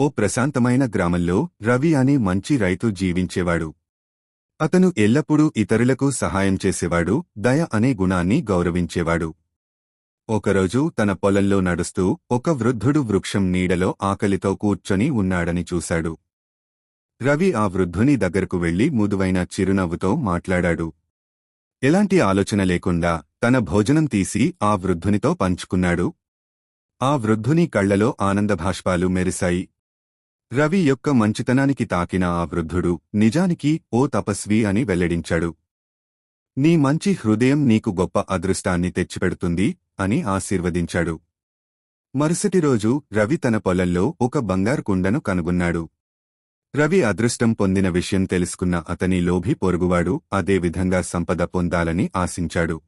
ఓ ప్రశాంతమైన గ్రామంలో రవి అనే మంచి రైతు జీవించేవాడు. అతను ఎల్లప్పుడూ ఇతరులకు సహాయం చేసేవాడు దయ అనే గుణాన్ని గౌరవించేవాడు. ఒకరోజు తన పొలంలో నడుస్తూ ఒక వృద్ధుడు వృక్షం నీడలో ఆకలితో కూర్చొని ఉన్నాడని చూశాడు. రవి ఆ వృద్ధుని దగ్గరకు వెళ్ళి ముదువైన చిరునవ్వుతో మాట్లాడాడు. ఎలాంటి ఆలోచన లేకుండా తన భోజనం తీసి ఆ వృద్ధునితో పంచుకున్నాడు. ఆ వృద్ధుని కళ్ళలో ఆనందభాష్పాలు మెరిశాయి. రవి యొక్క మంచితనానికి తాకిన ఆ వృద్ధుడు నిజానికి ఓ తపస్వి అని వెల్లడించాడు. నీ మంచి హృదయం నీకు గొప్ప అదృష్టాన్ని తెచ్చిపెడుతుంది అని ఆశీర్వదించాడు. మరుసటి రోజు రవి తన పొలంలో ఒక బంగారు కుండను కనుగొన్నాడు. రవి అదృష్టం పొందిన విషయం తెలుసుకున్న అతని లోభి పొరుగువాడు అదేవిధంగా సంపద పొందాలని ఆశించాడు.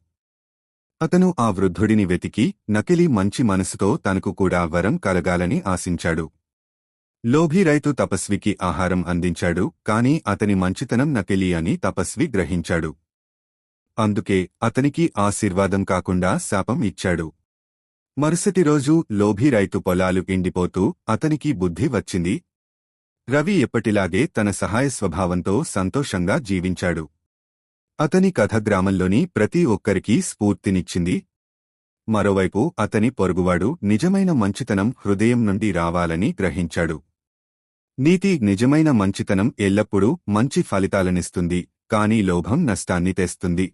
అతను ఆ వృద్ధుడిని వెతికి నకిలీ మంచి మనసుతో తనకు కూడా వరం కలగాలని ఆశించాడు. లోభి రైతు తపస్వికి ఆహారం అందించాడు కాని అతని మంచితనం నకిలీ అని తపస్వి గ్రహించాడు. అందుకే అతనికి ఆశీర్వాదం కాకుండా శాపం ఇచ్చాడు. మరుసటి రోజు లోభి రైతు పొలాలు ఎండిపోతూ అతనికి బుద్ధి వచ్చింది. రవి ఎప్పటిలాగే తన సహాయ స్వభావంతో సంతోషంగా జీవించాడు. అతని కథ గ్రామంలోని ప్రతి ఒక్కరికీ స్ఫూర్తినిచ్చింది. మరోవైపు అతని పొరుగువాడు నిజమైన మంచితనం హృదయం నుండి రావాలని గ్రహించాడు. నీతి నిజమైన మంచితనం ఎల్లప్పుడూ మంచి ఫలితాలనిస్తుంది కానీ లోభం నష్టాన్ని తెస్తుంది.